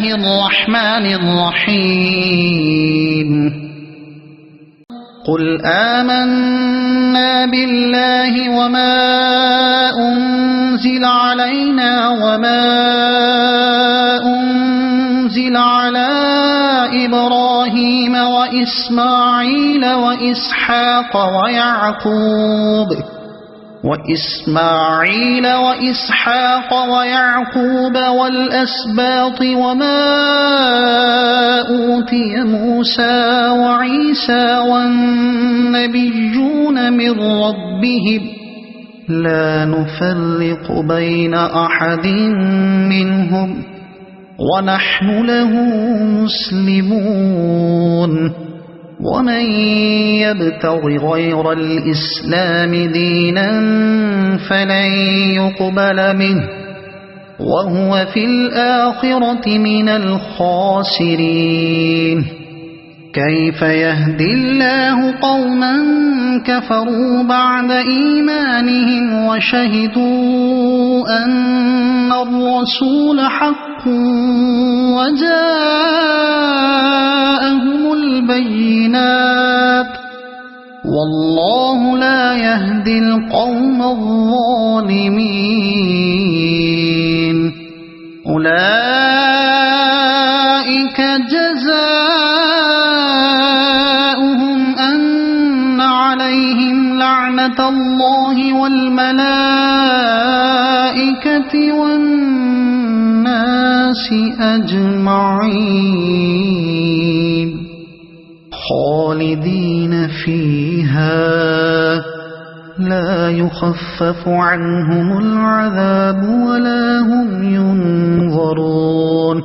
الله الرحمن الرحيم. قل آمنا بالله وما أنزل علينا وما أنزل على إبراهيم وإسماعيل وإسحاق ويعقوب وإسماعيل وإسحاق ويعقوب والأسباط وما أوتي موسى وعيسى والنبيون من ربهم لا نفرق بين أحد منهم ونحن له مسلمون ومن يبتغ غير الإسلام دينا فلن يقبل منه وهو في الآخرة من الخاسرين. كيف يهدي الله قوما كفروا بعد إيمانهم وشهدوا أن الرسول حق وجاءهم البينات والله لا يهدي القوم الظالمين. أولئك جزاؤهم الله والملائكة والناس أجمعين. خالدين فيها. لا يخفف عنهم العذاب ولا هم ينظرون.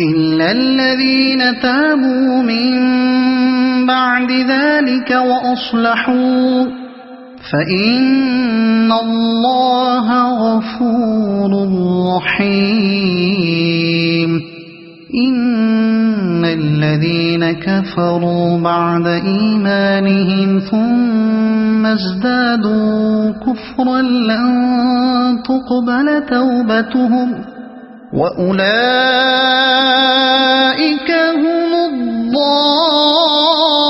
إلا الذين تابوا من بعد ذلك وأصلحوا فإن الله غفور رحيم إن الذين كفروا بعد إيمانهم ثم ازدادوا كفرا لن تقبل توبتهم وأولئك هم الضالون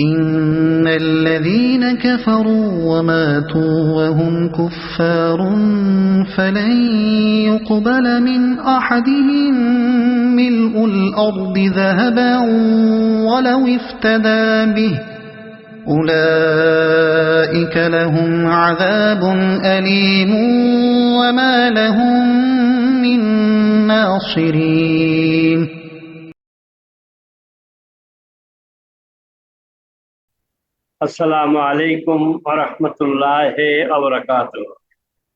إن الذين كفروا وماتوا وهم كفار فلن يقبل من أحدهم ملء الأرض ذهبا ولو افتدى به أولئك لهم عذاب أليم وما لهم من ناصرين আসসালামু আলাইকুম ওরহমতুল্লাহ আবরাকাত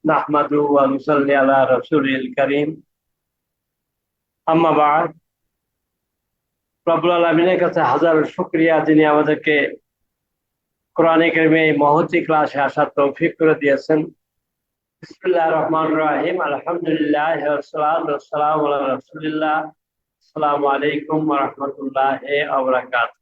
নাহমাদু ওয়া নুসাল্লি আলা রাসূলিল কারীম। আম্মা বাদ, রব্বুল আলামিনের কাছে হাজার শুকরিয়া, যিনি আমাদেরকে কোরআনে কারিমে এই মহতি ক্লাসে আসার তৌফিক করে দিয়েছেন। বিসমিল্লাহির রহমানির রহিম। আলহামদুলিল্লাহ আলা রাসূলিল্লাহ। আসসালামু আলাইকুম রাহমাতুল্লাহি ওয়া বারাকাতুহু।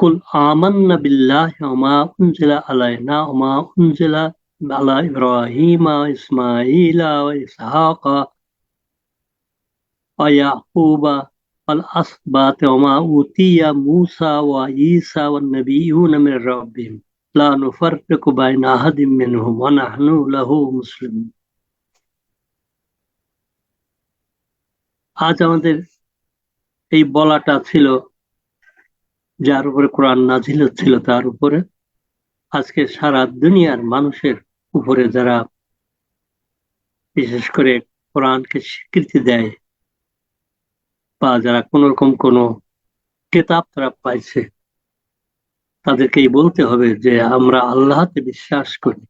কুল আমান্না বিল্লাহ ওমা উনজিলা আলাইনা ওমা আলা ইব্রাহিমা ইসমাইলা ওয়া ইসহাকা ওয়া আসবাত ওমা উতিয়া মূসা ওয়া ঈসা ওয়ান নাবিয়্যুনা মির লা নুফাররিকু বাইনা আহাদিম মিনহুম ওয়া নাহনু লাহু মুসলিমুন। আজ আমাদের এই বলাটা ছিল যার উপরে কোরআন নাজিল হচ্ছিল, তার উপরে আজকে সারা দুনিয়ার মানুষের উপরে যারা বিশেষ করে কোরআনকে স্বীকৃতি দেয় বা যারা কোন রকম কোনো কেতাব তারা পাইছে, তাদেরকেই বলতে হবে যে আমরা আল্লাহতে বিশ্বাস করি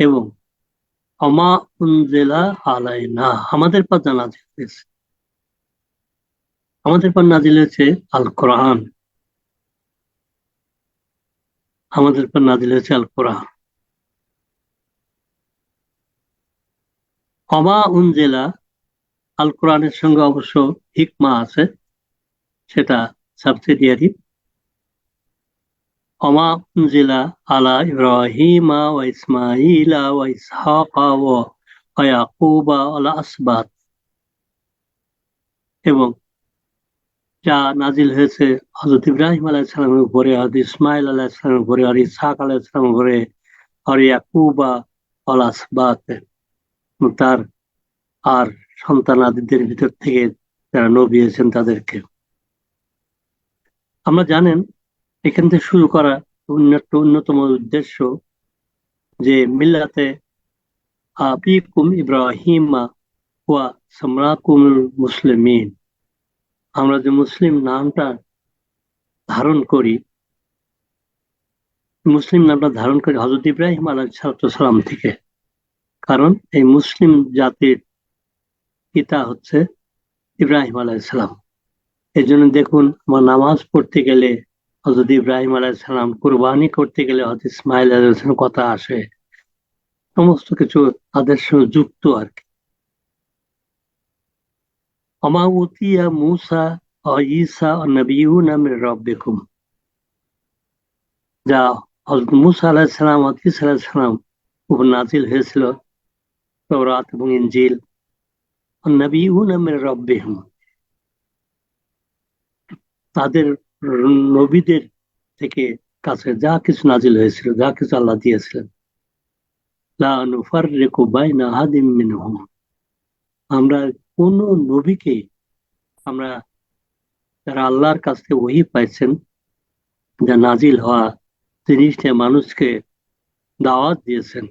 এবং অমা উনজেলা আলাইনা, আমাদের পর নাজিল হয়েছে। আমাদের পর নাজিল হয়েছে আল কোরআন আমাদের পর নাজিল হয়েছে আল কোরআন অমা উনজেলা আল কোরআনের সঙ্গে অবশ্য হিকমা আছে, সেটা সাবসিডিয়ারি। অমা উনজিলা আলা ইব্রাহিমা ও ইসমাইলা ও ইসহাকা ও ইয়াকুবা আলা আসবাত এবং যা নাজিল হয়েছে হজরত ইব্রাহিম আলাহ সালামের উপরে হজরত ইসমাইল আলাহ সালামের উপরে আর ইসহাক আলাহ সালামের উপরে আর ইয়াকুবা আল আসবাত। তার আর সন্তানাদিদের ভিতর থেকে যারা নবী হয়েছেন তাদেরকে। আমরা জানেন, এখান থেকে শুরু করা উন্নত, অন্যতম উদ্দেশ্য যে মিল্লাতে আবিকুম ইব্রাহিমা ওয়া সম্রাকুমুল মুসলিমিন। আমরা যে মুসলিম নামটা ধারণ করি, মুসলিম নামটা ধারণ করি হজরত ইব্রাহিম আলাহ সালাম থেকে। কারণ এই মুসলিম জাতির পিতা হচ্ছে ইব্রাহিম আলাইসালাম এই জন্য দেখুন, আমার নামাজ পড়তে গেলে হজরত ইব্রাহিম আলাইসালাম কোরবানি করতে গেলে হজরত ইসমাইল আলাইসালাম কথা আসে। সমস্ত কিছু তাদের সঙ্গে যুক্ত আর কি। অমাউতিয়া মুসা ইসা নবীন রব্বেকুম যা মুসা আলাহিসাল্লাম উপর নাজিল হয়েছিল তৌরাত এবং তাদের নবীদের থেকে কাছে যা কিছু নাজিল হয়েছিল, যা কিছু আল্লাহ দিয়েছিলেন। আমরা কোন নবীকে আমরা যারা আল্লাহর কাছ থেকে ওহি পাইছেন, যা নাজিল হওয়া জিনিসটা মানুষকে দাওয়াত দিয়েছেন,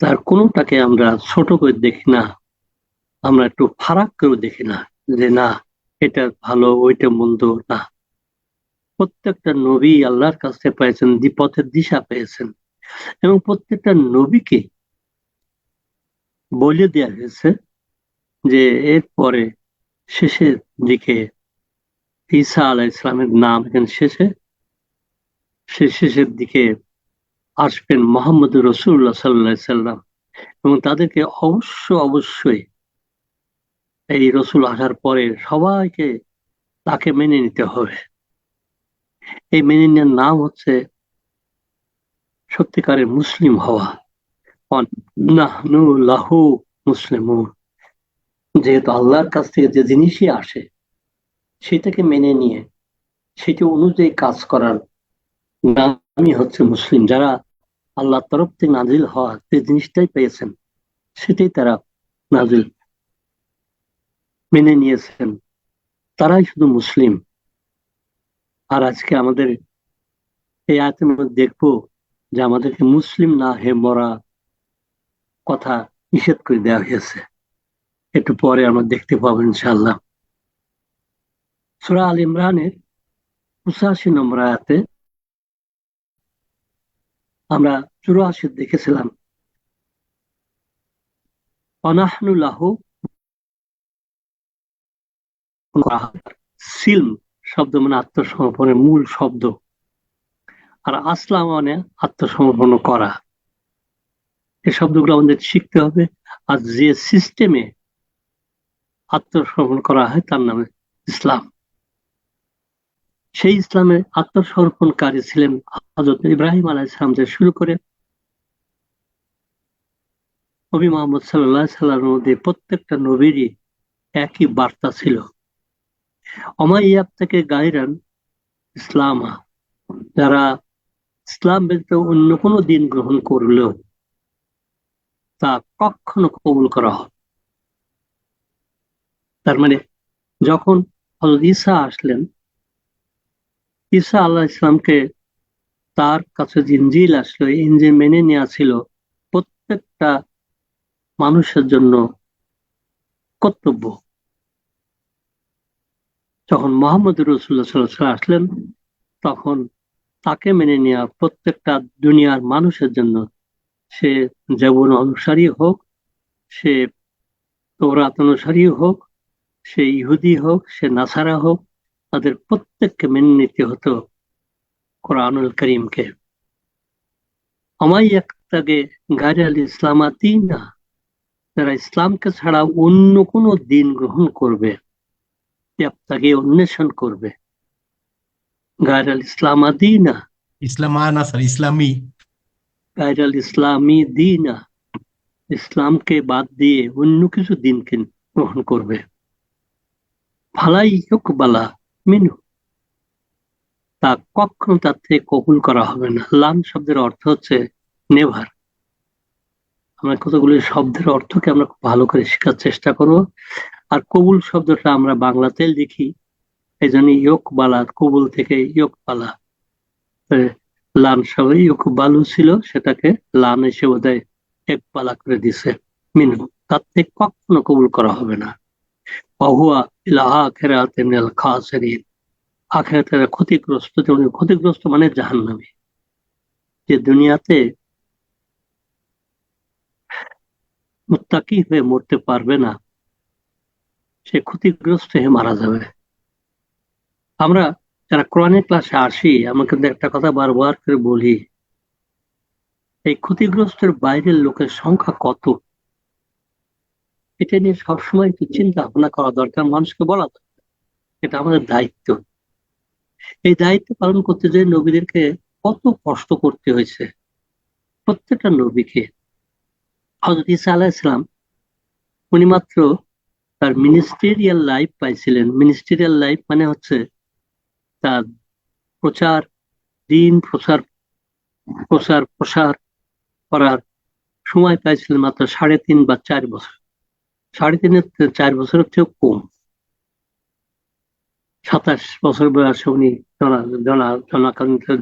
তার কোনোটাকে আমরা ছোট করে দেখি না, আমরা একটু ফারাক করে দেখি না, যে না, এটা ভালো, ওইটা মন্দ না। প্রত্যেকটা নবী আল্লাহর কাছ থেকে পেয়েছেন পথের দিশা পেয়েছেন এবং প্রত্যেকটা নবীকে বলে দেওয়া হয়েছে যে এরপরে শেষের দিকে ঈসা আলাহ ইসলামের নাম এখানে শেষে, সে শেষের দিকে আসবেন মোহাম্মদ রসুল্লাহ সাল্লাহ সাল্লাম এবং তাদেরকে অবশ্য অবশ্যই এই রসুল আসার পরে সবাইকে তাকে মেনে নিতে হবে। এই মেনে নেওয়ার নাম হচ্ছে সত্যিকারের মুসলিম হওয়া। লাহু মুসলিম যেহেতু আল্লাহর কাছ থেকে যে জিনিসই আসে, সেটাকে মেনে নিয়ে, সেটি অনুযায়ী কাজ করার নামই হচ্ছে মুসলিম। যারা আল্লাহর তরফ থেকে নাজিল হওয়া যে জিনিসটাই পেয়েছেন সেটাই তারা নাজিল মেনে নিয়েছেন। তারাই শুধু মুসলিম। আর আজকে আমাদের এই আয়তের মধ্যে দেখব যে আমাদেরকে মুসলিম না হে মরা কথা নিষেধ করে দেওয়া হয়েছে। একটু পরে আমরা দেখতে পাবো ইনশাল্লাহ সুরা আল ইমরানের পঁচাশি নম্বর আয়াতে আমরা চুরাশি দেখেছিলাম। অনাহনুল্লাহ সিলম শব্দ মানে আত্মসমর্পণের মূল শব্দ। আর আসলাম মানে আত্মসমর্পণ করা। এই শব্দগুলো আমাদের শিখতে হবে। আর যে সিস্টেমে আত্মসমর্পণ করা হয় তার নামে ইসলাম। সেই ইসলামে আত্মসমর্পণকারী ছিলেন হজরত ইব্রাহিম আলাহ ইসলাম থেকে শুরু করে নবী মোহাম্মদ সাল্লাহ মধ্যে প্রত্যেকটা নবীরই একই বার্তা ছিল। অমাইয়াব থেকে গাইরান ইসলামা, যারা ইসলাম ব্যতীত অন্য কোনো দিন গ্রহণ করলেও তা কখনো কবুল করা হবে তার মানে যখন হজরত ঈসা আসলেন, ঈসা আল্লাহ ইসলামকে তার কাছে ইঞ্জিল আসলো ইঞ্জিল মেনে নেওয়া ছিল প্রত্যেকটা মানুষের জন্য কর্তব্য। যখন মোহাম্মদ রসুল্লাহ সাল্লাহ আসলেন, তখন তাকে মেনে নেওয়া প্রত্যেকটা দুনিয়ার মানুষের জন্য। সে যেমন অনুসারী হোক, সে তোরাত অনুসারী হোক সে ইহুদি হোক সে নাসারা হোক তাদের প্রত্যেককে মেনে নিতে হতো কোরআনুল করিমকে। আমাই একটাকে গাজাল ইসলামাতি না যারা ইসলামকে ছাড়া অন্য কোনো দিন গ্রহণ করবে তাকে অন্বেষণ করবে। গায়রাল ইসলামাদি না ইসলামানা স্যার ইসলামী। গায়রাল ইসলামী দিনা ইসলামকে বাদ দিয়ে অন্য কিছু দিনকে গ্রহণ করবে। ফালাই বালা, মিনু। তা কখনো তার থেকে কবুল করা হবে না। লাম শব্দের অর্থ হচ্ছে নেভার। আমরা কতগুলি শব্দের অর্থকে আমরা খুব ভালো করে শেখার চেষ্টা করব। আর কবুল শব্দটা আমরা বাংলাতে লিখি এই জন্য ইয়োক বালা, কবুল থেকে ইয়োক বালা। লান সবাই ইয়োক বালু ছিল, সেটাকে লান এসে বোধহয় এক পালা করে দিছে। মিনু, তার থেকে কখনো কবুল করা হবে না। বহুয়া আখেরাতের ক্ষতিগ্রস্ত ক্ষতিগ্রস্ত মানে জাহান্নামী। যে দুনিয়াতে মুত্তাকি হয়ে মরতে পারবে না, সে ক্ষতিগ্রস্ত হয়ে মারা যাবে। আমরা যারা কোরআনের ক্লাসে আসি, আমরা কিন্তু একটা কথা বারবার করে বলি, এই ক্ষতিগ্রস্তের বাইরের লোকের সংখ্যা কত? এটা নিয়ে সবসময় একটু চিন্তা ভাবনা করা দরকার মানুষকে বলা দরকার। এটা আমাদের দায়িত্ব। এই দায়িত্ব পালন করতে যে নবীদেরকে কত কষ্ট করতে হয়েছে। প্রত্যেকটা নবীকে। হজরত ইসা আলাহ ইসলাম উনি মাত্র তার মিনিস্টেরিয়াল লাইফ পাইছিলেন। মিনিস্টেরিয়াল লাইফ মানে হচ্ছে তার প্রচার, দিন প্রচার প্রচার প্রসার করার সময় পাইছিলেন মাত্র সাড়ে তিন বা চার বছর। সাড়ে তিনের চার বছরের চেয়েও কম। সাতাশ বছর বয়সে উনি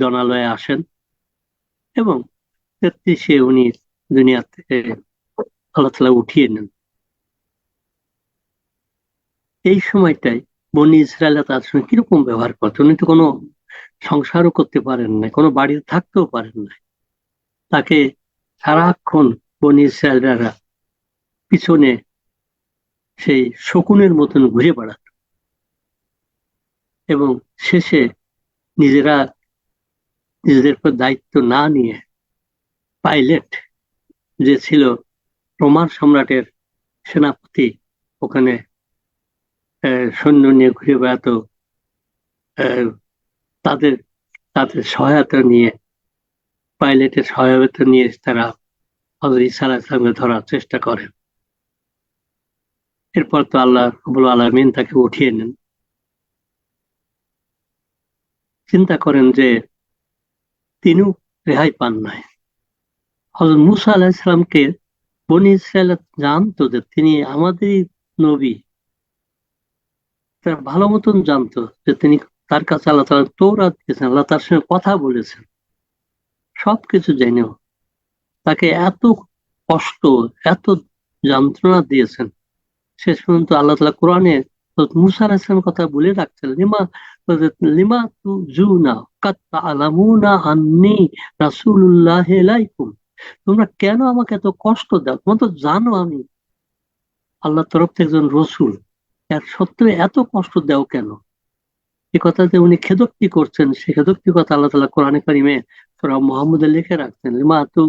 জনালয়ে আসেন এবং তেত্রিশে উনি দুনিয়া থেকে আল্লাহ তালা উঠিয়ে নেন। এই সময়টাই বনি ইসরায়েল তার সঙ্গে কীরকম ব্যবহার করতো উনি তো কোনো সংসারও করতে পারেন না কোনো বাড়িতে থাকতেও পারেন না তাকে সারাক্ষণ বনি ইসরায়েলরা পিছনে সেই শকুনের মতন ঘুরে বেড়াত। এবং শেষে নিজেরা নিজেদের দায়িত্ব না নিয়ে পাইলট যে ছিল রোমান সম্রাটের সেনাপতি, ওখানে সৈন্য নিয়ে ঘুরে বেড়াতো তাদের তাদের সহায়তা নিয়ে, পাইলটের সহায়তা নিয়ে তারা হজর ইসা ইসলামকে ধরার চেষ্টা করে। এরপর তো আল্লাহ রবুল আলমিন তাকে উঠিয়ে নেন। চিন্তা করেন যে তিনিও রেহাই পান নাই। হজরত মুসা আলাহ ইসলামকে বনি ইসরায়েল জানতো যে তিনি আমাদেরই নবী। তারা ভালো মতন জানতো যে তিনি তার কাছে আল্লাহ তালা তৌরাত দিয়েছেন, আল্লাহ তার সঙ্গে কথা বলেছেন। সবকিছু জেনেও তাকে এত কষ্ট, এত যন্ত্রণা দিয়েছেন শেষ পর্যন্ত আল্লাহ তালা কোরআনে মুসা আলাহিসের কথা বলে রাখছেন, লিমা লিমা তু জু না কাত্তা আলামুনা আন্নি রাসুল্লাহ তোমরা কেন আমাকে এত কষ্ট দাও? তোমরা তো জানো আমি আল্লাহ তরফ থেকে একজন রসুল। এর সত্ত্বেও এত কষ্ট দাও কেন? এ কথা যে উনি খেদক্তি করছেন। সে খেদক্তি কথা আল্লাহ তালা কোরআনে কারিমে তোরা মোহাম্মদ লিখে রাখছেন, লিমা তু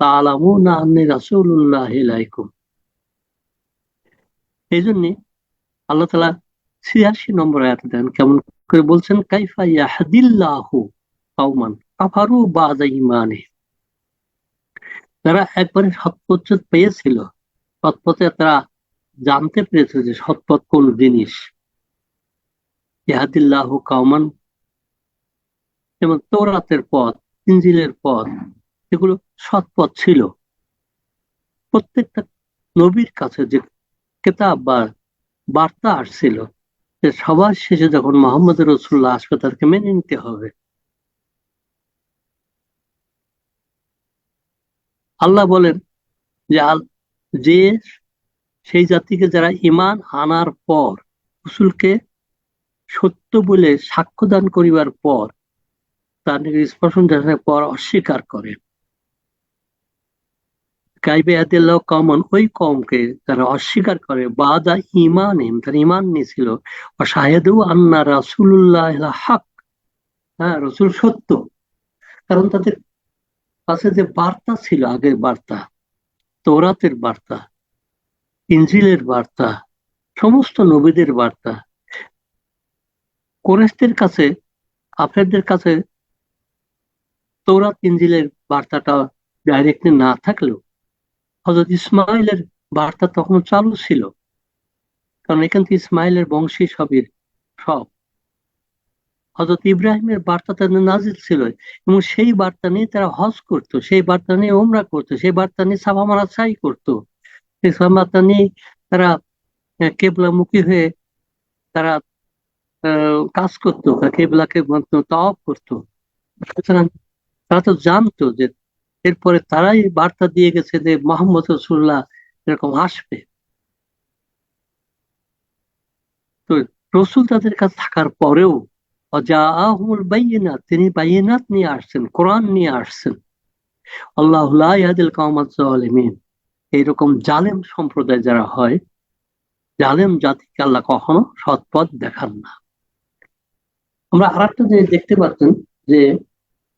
তালামু না আন্নি রাসুল্লাহ এলাইকুম এই জন্যে আল্লাহ তালা ছিয়াশি নম্বর আয়াত দেন, কেমন করে বলছেন, কাইফা ইয়াহদিল্লাহু কাউমান বাদা ইমানে তারা একবারে সৎপথ পেয়েছিল, সৎপথে তারা জানতে পেরেছিল যে সৎপথ কোন জিনিস। ইহাদিল্লাহু কাউমান যেমন তোরাতের পথ ইঞ্জিলের পথ, এগুলো সৎপথ ছিল। প্রত্যেকটা নবীর কাছে যে কেতাব বা বার্তা আসছিল যে সবার শেষে যখন মোহাম্মদ রসুল্লাহ আসবে, তাদেরকে মেনে নিতে হবে। আল্লাহ বলেন যে যে সেই জাতিকে যারা ইমান আনার পর, রসুলকে সত্য বলে সাক্ষ্যদান করিবার পর তার স্পর্শন দেখানোর পর অস্বীকার করে। গাইবে আদিল্লাহ কমন, ওই কমকে তারা অস্বীকার করে। বাদা ইমান তার ইমান নিয়েছিল শাহেদু আন্না রাসুল্লাহ হক হ্যাঁ রসুল সত্য। কারণ তাদের কাছে যে বার্তা ছিল, আগের বার্তা তৌরাতের বার্তা ইঞ্জিলের বার্তা, সমস্ত নবীদের বার্তা। কোরেশদের কাছে আপনাদের কাছে তোরাত ইঞ্জিলের বার্তাটা ডাইরেক্টলি না থাকলেও হজরত ইসমাইলের বার্তা তখন চালু ছিল। কারণ এখান থেকে ইসমাইলের বংশী সবের সব। হজরত ইব্রাহিমের বার্তা তাদের নাজিল ছিল এবং সেই বার্তা নিয়ে তারা হজ করত, সেই বার্তা নিয়ে ওমরা করতো, সেই বার্তা নিয়ে সাফা মারা ছাই করতো। সেই বার্তা নিয়ে তারা কেবলামুখী হয়ে তারা কাজ করতো, কেবলাকে তফ করতো। সুতরাং তারা তো জানতো যে এরপরে তারাই বার্তা দিয়ে গেছে যে মোহাম্মদ রসুল্লাহ এরকম আসবে। তো রসুল তাদের কাছে থাকার পরেও তিনি বাইনাত নিয়ে আসছেন, কোরআন নিয়ে আসছেন। এইরকম জালেম সম্প্রদায় যারা হয়, জালেম জাতিকে আল্লাহ কখনো সৎপথ দেখান না। আমরা আর একটা জিনিস দেখতে পাচ্ছেন যে,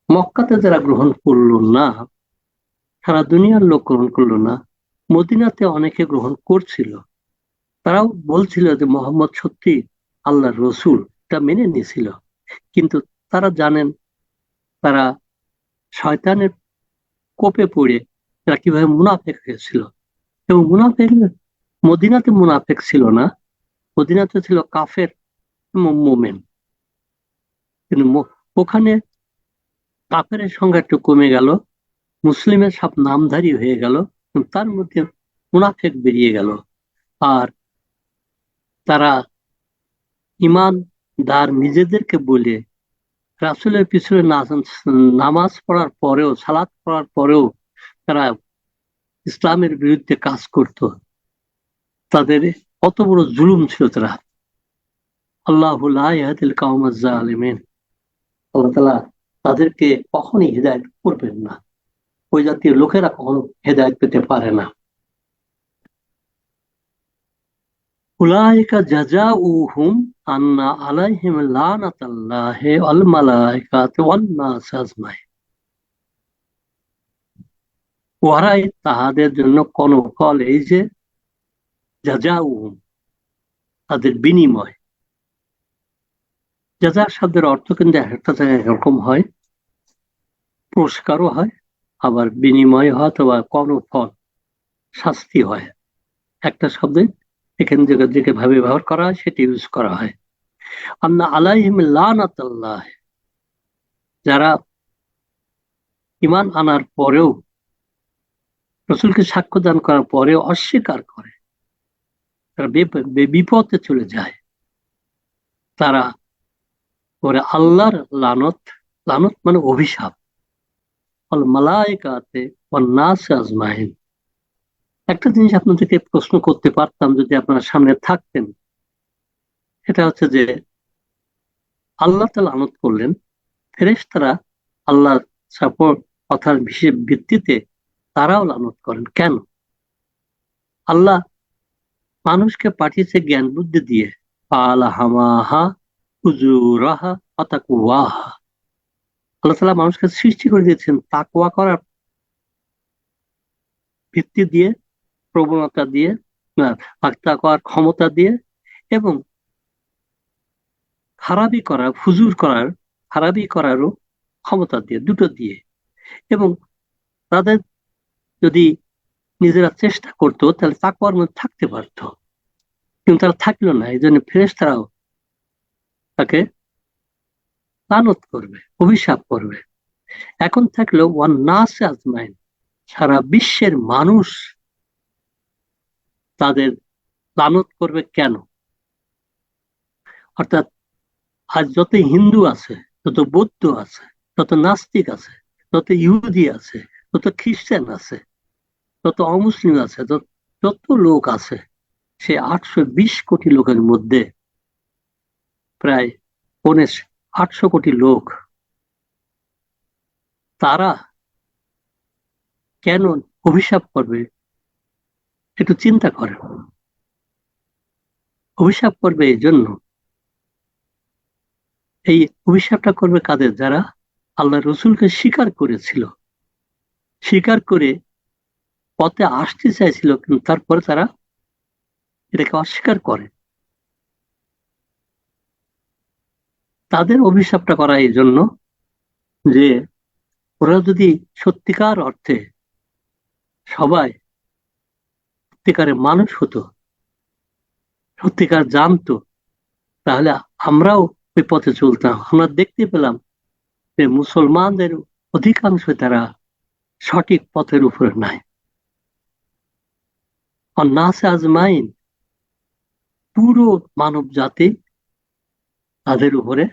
মক্কাতে যারা গ্রহণ করল না সারা দুনিয়ার লোক গ্রহণ করল না। মদিনাতে অনেকে গ্রহণ করছিল। তারাও বলছিল যে মোহাম্মদ সত্যি আল্লাহর রসুল, এটা মেনে নিয়েছিল। কিন্তু তারা জানেন, তারা শয়তানের কোপে পড়ে তারা কীভাবে মুনাফেক হয়েছিল। এবং মুনাফেক, মদিনাতে মুনাফেক ছিল না, মদিনাতে ছিল কাফের মোমেন। কিন্তু ওখানে কাফের সংখ্যা একটু কমে গেল। মুসলিমের সব নামধারী হয়ে গেল, তার মধ্যে মুনাফেক বেরিয়ে গেল। আর তারা ইমানদার নিজেদেরকে বলে রাসুলের পিছনে নামাজ পড়ার পরেও সালাদ পড়ার পরেও তারা ইসলামের বিরুদ্ধে কাজ করত। তাদের কত বড় জুলুম ছিল তারা। আল্লাহ আলিমেন আল্লাহ তাদেরকে কখনই হৃদায়ত করবেন না। ওই জাতীয় লোকেরা কখনো হেদায়ত পেতে পারে না। উলাইকা জাজা উহুম আন্না আলাইহিম মালাইকাতি ওয়ান নাস তাহাদের জন্য কোন ফল এই যে যাজা উহুম তাদের বিনিময়। যাজা শব্দের অর্থ কিন্তু একটা জায়গায় এরকম হয়, পুরস্কারও হয় আবার বিনিময় হয় অথবা কর্মফল, শাস্তি হয়। একটা শব্দে এখানে যে ভাবে ব্যবহার করা হয়, সেটি ইউজ করা হয়। আন্না আলাইহিম লানাতাল্লাহ, যারা ইমান আনার পরেও, রসুলকে সাক্ষ্য দান করার পরেও অস্বীকার করে, তারা বিপদে চলে যায়, তারা করে আল্লাহর লানত লানত মানে অভিশাপ। আজমাইন। একটা জিনিস আপনাদেরকে প্রশ্ন করতে পারতাম যদি আপনারা সামনে থাকতেন। সেটা হচ্ছে যে, আল্লাহ তালা আনত করলেন ফেরেস তারা আল্লাহ সাপোর্ট কথার বিশেষ ভিত্তিতে তারাও লানত করেন। কেন? আল্লাহ মানুষকে পাঠিয়েছে জ্ঞান বুদ্ধি দিয়ে। পালা হামাহা উজুরাহা অতাকুয়াহা আল্লাহ তালা মানুষকে সৃষ্টি করে দিয়েছেন তাকুয়া করার ভিত্তি দিয়ে, প্রবণতা দিয়ে তাকুয়ার ক্ষমতা দিয়ে এবং খারাপি করার ফুজুর করার, খারাপি করারও ক্ষমতা দিয়ে, দুটো দিয়ে এবং তাদের যদি নিজেরা চেষ্টা করতো, তাহলে তাকুয়ার মধ্যে থাকতে পারত। কিন্তু তারা থাকল না এই জন্য ফ্রেশ তারাও তাকে লানত করবে, অভিশাপ করবে। এখন থাকল ওয়ান নাস আজমাইন সারা বিশ্বের মানুষ তাদের লানত করবে কেন? অর্থাৎ আজ যত হিন্দু আছে তত বৌদ্ধ আছে তত নাস্তিক আছে তত ইহুদি আছে তত খ্রিস্টান আছে তত অমুসলিম আছে যত লোক আছে, সে আটশো বিশ কোটি লোকের মধ্যে প্রায় পৌনে আটশো কোটি লোক। তারা কেন অভিশাপ করবে একটু চিন্তা করে অভিশাপ করবে এই জন্য। এই অভিশাপটা করবে কাদের? যারা আল্লাহ রসুলকে স্বীকার করেছিল। স্বীকার করে পথে আসতে চাইছিল, কিন্তু তারপরে তারা এটাকে অস্বীকার করে। তাদের অভিশাপটা করা এই জন্য যে ওরা যদি সত্যিকার অর্থে সবাই সত্যিকারে মানুষ হতো, সত্যিকার জানতো, তাহলে আমরাও ওই পথে চলতাম। আমরা দেখতে পেলাম যে মুসলমানদের অধিকাংশ তারা সঠিক পথের উপরে নাই। নাসে আজমাইন পুরো মানব জাতি তাদের উপরে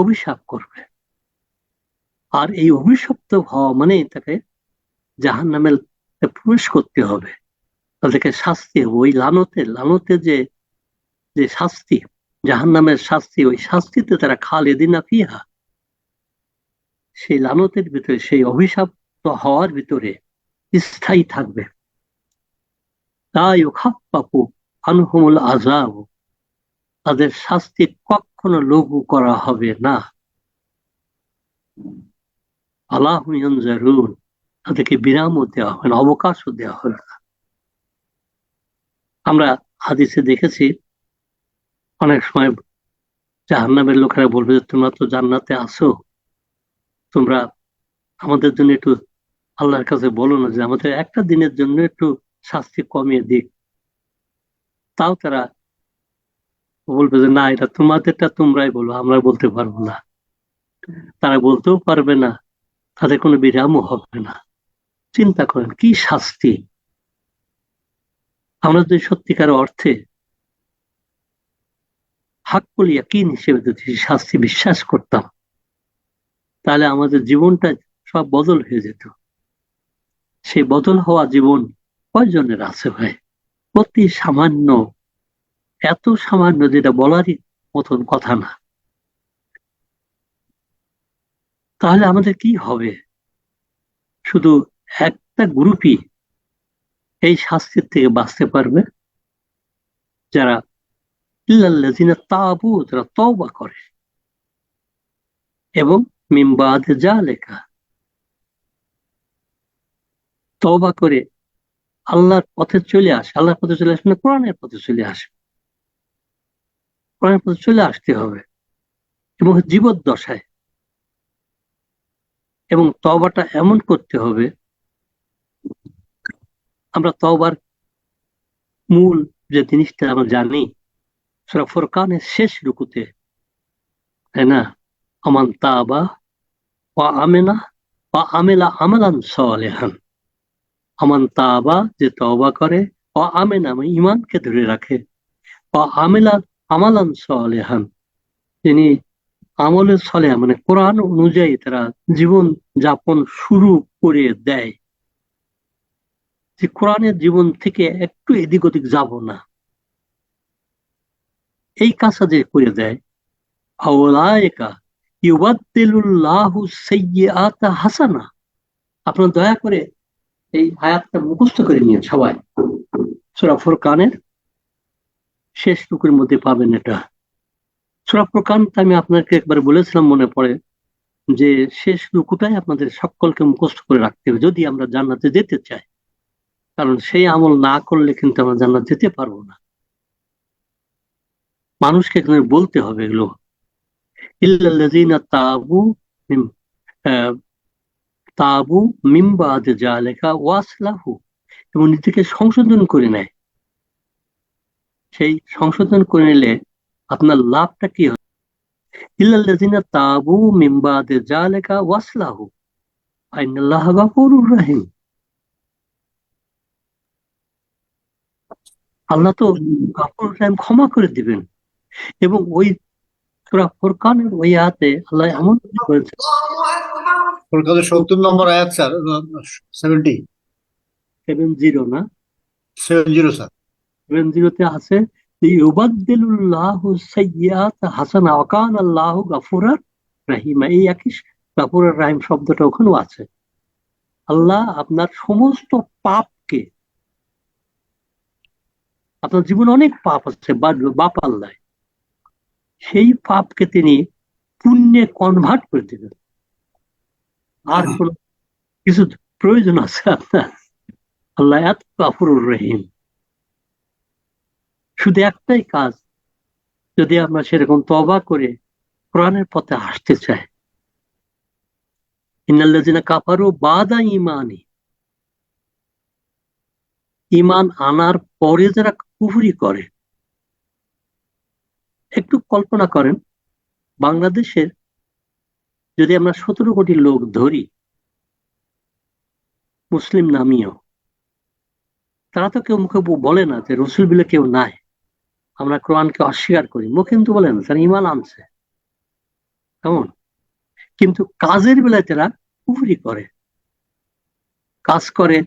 অভিশাপ করবে। আর এই অভিশপ্ত হওয়া মানে তাকে জাহান নামে প্রবেশ করতে হবে। তাদেরকে শাস্তি ওই লানতে লানতে যে যে শাস্তি জাহান নামের শাস্তি, ওই শাস্তিতে তারা খালেদিনা ফিহা। সেই লানতের ভিতরে, সেই অভিশপ্ত হওয়ার ভিতরে স্থায়ী থাকবে। তাই ও খাপ খাপ্পাপু আনহুমুল আজাব তাদের শাস্তি কখনো লঘু করা হবে না। আল্লাহ জারুন তাদেরকে বিরামও দেওয়া হবে না, অবকাশও দেওয়া হবে না। আমরা হাদিসে দেখেছি, অনেক সময় জাহান্নামের লোকেরা বলবে যে, তোমরা তো জান্নাতে আসো তোমরা আমাদের জন্য একটু আল্লাহর কাছে বলো না যে, আমাদের একটা দিনের জন্য একটু শাস্তি কমিয়ে দিক। তাও তারা বলবে যে, না, এটা তোমাদেরটা, তোমরাই বলো, আমরা বলতে পারব না। তারা বলতেও পারবে না, তাদের কোনো বিরামও হবে না। চিন্তা করেন, কি শাস্তি? আমরা যদি সত্যিকার অর্থে হাক্কুল ইয়াকিন হিসেবে যদি শাস্তি বিশ্বাস করতাম, তাহলে আমাদের জীবনটা সব বদল হয়ে যেত। সেই বদল হওয়া জীবন কয়জনের আছে ভাই? অতি সামান্য এত সামান্য যেটা বলারই মতন কথা না। তাহলে আমাদের কি হবে? শুধু একটা গ্রুপই এই শাস্তির থেকে বাঁচতে পারবে? যারা ইল্লাল্লাযিনা তাবু, যারা তওবা করে। এবং মিমবাদে যা লেখা তওবা করে আল্লাহর পথে চলে আসে, আল্লাহর পথে চলে আসবে না কোরআনের পথে চলে আসে। কোরআনের পথে চলে আসতে হবে। এবং জীবদ্দশায়। এবং তবাটা এমন করতে হবে, আমরা তবার মূল যে জিনিসটা আমরা জানি সেটা ফোরকানের শেষ রুকুতে, তাই না? আমান তাবা বা আমেনা বা আমেলা আমালান সালেহান। আমান তাবা যে তবা করে ও আমেনা মানে ইমানকে ধরে রাখে। ও আমেলা আমালান সালেহান। তিনি আমলের ছলে মানে কোরআন অনুযায়ী তারা জীবন যাপন শুরু করে দেয়। যে কোরআনের জীবন থেকে একটু এদিক ওদিক যাব না। এই কাজটা যে করে দেয়, আওলায়কা ইউবাদ্দিলুল্লাহু সাইয়্যাতা হাসানা। আপনারা দয়া করে এই আয়াতটা মুখস্থ করে নিয়ে সবাই। সূরা ফুরকানের শেষ টুকুর মধ্যে পাবেন এটা। সূরা ফুরকান আমি আপনাকে একবার বলেছিলাম মনে পড়ে যে শেষ রুকুটাই আপনাদের সকলকে মুখস্থ করে রাখতে হবে যদি আমরা জান্নাতে যেতে চাই। কারণ সেই আমল না করলে কিন্তু আমরা জান্নাত যেতে পারব না। মানুষকে এখানে বলতে হবে এগুলো। ইল্লাল্লাযীনা তাবু তাবু মিমবাদ জালেকা ওয়াসলাহু এবং নিজেকে সংশোধন করে নেয়। সেই সংশোধন করে নিলে আপনার লাভটা কি হয় ইল্লাল্লাযীনা তাবু মিমবাদ জালেকা ওয়াসলাহু। আইনাল্লাহ গাফুরুর রাহিম। আল্লাহ তো গাফুর রাহিম ক্ষমা করে দিবেন। এবং ওই সূরা ফুরকানের ওই আয়াতে আল্লাহ এমন করেছে কলকাতার সত্তর নম্বর আয়াত স্যার সেভেন্টি সেভেন জিরো না? Seven zero sir. সেভেন জিরোতে আছে ইউবাদ্দিলুল্লাহু সাইয়্যাত হাসানা ওয়াকান আল্লাহু গাফুরার রাহিমা। এই একই গাফুরার রাহিম শব্দটা ওখানেও আছে। আল্লাহ আপনার সমস্ত পাপকে, আপনার জীবনে অনেক পাপ আছে বাপ আল্লাহ। সেই পাপকে তিনি পুণ্যে কনভার্ট করে দেবেন। আর কোন কিছু প্রয়োজন আছে আপনার? আল্লাহ এত কাফুরুর রহিম। শুধু একটাই কাজ, যদি আমরা সেরকম তবা করে কোরআনের পথে আসতে চাই। ইন্নাল্লাযিনা কাফারু বাদা ইমানি ইমান আনার পরে যারা কুফরি করে, একটু কল্পনা করেন, বাংলাদেশের যদি আমরা সতেরো কোটি লোক ধরি, মুসলিম নামীয় তারা তো কেউ মুখে বলে না যে রসুল বিলে কেউ নাই। আমরা কোরআনকে অস্বীকার করি। কিন্তু বলেন তারা ইমান আনছে। কেমন? কিন্তু কাজের বেলায় তারা কুফরি করে। কাজ করে,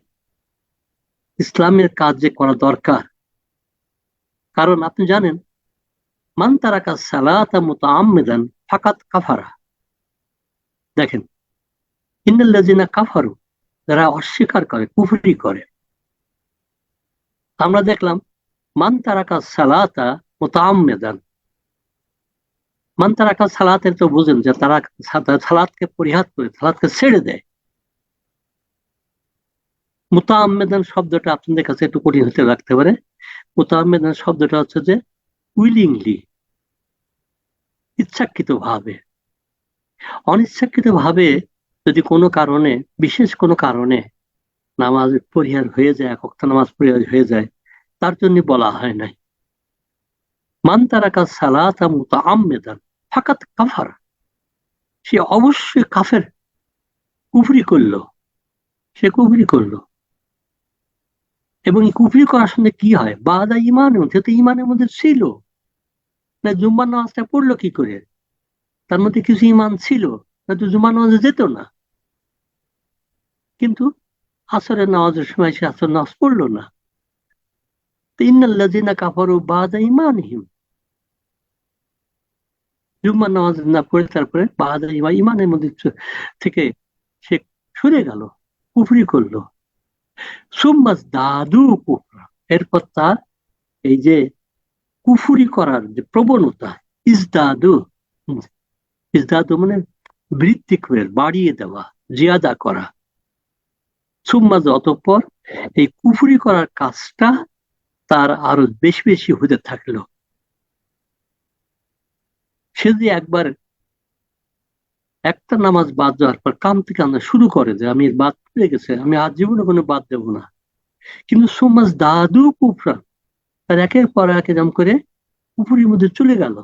ইসলামের কাজ যে করা দরকার। কারণ আপনি জানেন, মান তারাকা সালাতা মুতাআম্মিদান ফাকাত কাফারা। দেখেন, ইন্নাল্লাযিনা কাফারু যারা অস্বীকার করে, কুফরি করে। আমরা দেখলাম মান তারাকা সালাতা মুতাআম্মিদান মান তারাকা সালাতের তো বুঝেন যে তারা সালাতকে পরিহার করে, সালাতকে ছেড়ে দেয়। মুতাআম্মিদান শব্দটা আপনাদের কাছে একটু কঠিন হতে লাগতে পারে। মুতাআম্মিদান শব্দটা হচ্ছে যে উইলিংলি ইচ্ছাকৃত ভাবে অনিচ্ছাকৃত ভাবে যদি কোনো কারণে, বিশেষ কোনো কারণে নামাজ পরিহার হয়ে যায় একক নামাজ পরিহার হয়ে যায় তার জন্য বলা হয় নাই। মান তারাকা সালাতা মুতাআম্মিদান ফাকাত কাফার। সে অবশ্যই কাফের। কুফরি করল। সে কুফরি করল। এবং এই কুফরি করার সঙ্গে কি হয়? বাদা ইমান সে তো ইমানের মধ্যে ছিল। না, জুম্মার নামাজটা পড়ল কি করে? তার মধ্যে কিছু ইমান ছিল। না, তো জুম্মার নামাজে যেত না। কিন্তু আসরের নামাজের সময় সে আসর নামাজ পড়ল না তো ইন্নাল্লাযিনা কাফারু বাদা ইমানহিম নামাজ না তারপরে ইমান ইমানের মধ্যে থেকে সে সরে গেল কুফরি করল দাদু কুফরা এরপর তার এই যে কুফুরি করার যে প্রবণতা ইজদাদু ইজদাদু মানে বৃদ্ধি করে বাড়িয়ে দেওয়া জিয়াদা করা সুম্মাজ অতঃপর এই কুফুরি করার কাজটা তার আরও বেশি বেশি হতে থাকল। সে যে একবার একটা নামাজ বাদ যাওয়ার পর কামতে কান্দা শুরু করে যে আমি বাদ পড়ে গেছে, আমি আজ জীবনে কোনো বাদ দেব না। কিন্তু সুমাজ দাদু কুফরা তার একের পর এক এরকম করে পুকুরের মধ্যে চলে গেল।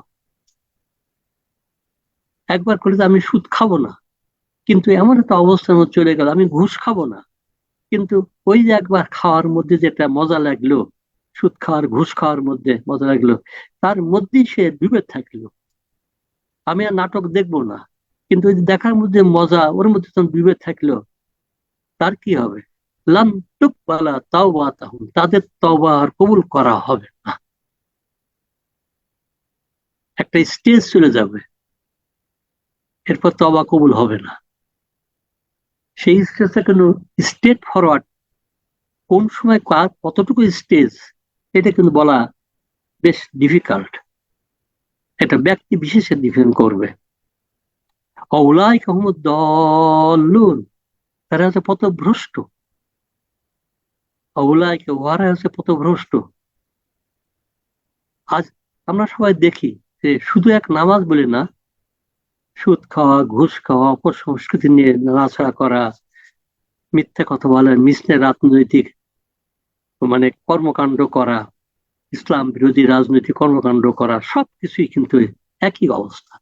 একবার করে আমি সুদ খাব না, কিন্তু এমন একটা অবস্থার মধ্যে চলে গেল, আমি ঘুষ খাব না। কিন্তু ওই যে একবার খাওয়ার মধ্যে যেটা মজা লাগল সুদ খাওয়ার, ঘুষ খাওয়ার মধ্যে মজা লাগল। তার মধ্যেই সে ডুবে থাকল। আমি আর নাটক দেখব না, কিন্তু দেখার মধ্যে মজা, ওর মধ্যে তখন ডুবে থাকল। তার কি হবে? লাম তাহুম তাদের তওবা আর কবুল করা হবে না। একটা স্টেজ চলে যাবে। এরপর তবা কবুল হবে না। সেই স্টেজটা কিন্তু স্টেট ফরওয়ার্ড কোন সময় কার কতটুকু স্টেজ এটা কিন্তু বলা বেশ ডিফিকাল্ট এটা ব্যক্তি বিশেষে ডিফেন্ড করবে। অউলাই দল্লুন, তারা হচ্ছে পথভ্রষ্ট। অউলাইকে, ওয়ারা হচ্ছে পথভ্রষ্ট। আজ আমরা সবাই দেখি যে শুধু এক নামাজ বলে না, সুদ খাওয়া, ঘুষ খাওয়া, অপসংস্কৃতি নিয়ে নাড়াছাড়া করা, মিথ্যা কথা বলা মিসলে রাজনৈতিক মানে কর্মকাণ্ড করা ইসলাম বিরোধী রাজনৈতিক কর্মকাণ্ড করা সবকিছুই কিন্তু একই অবস্থা।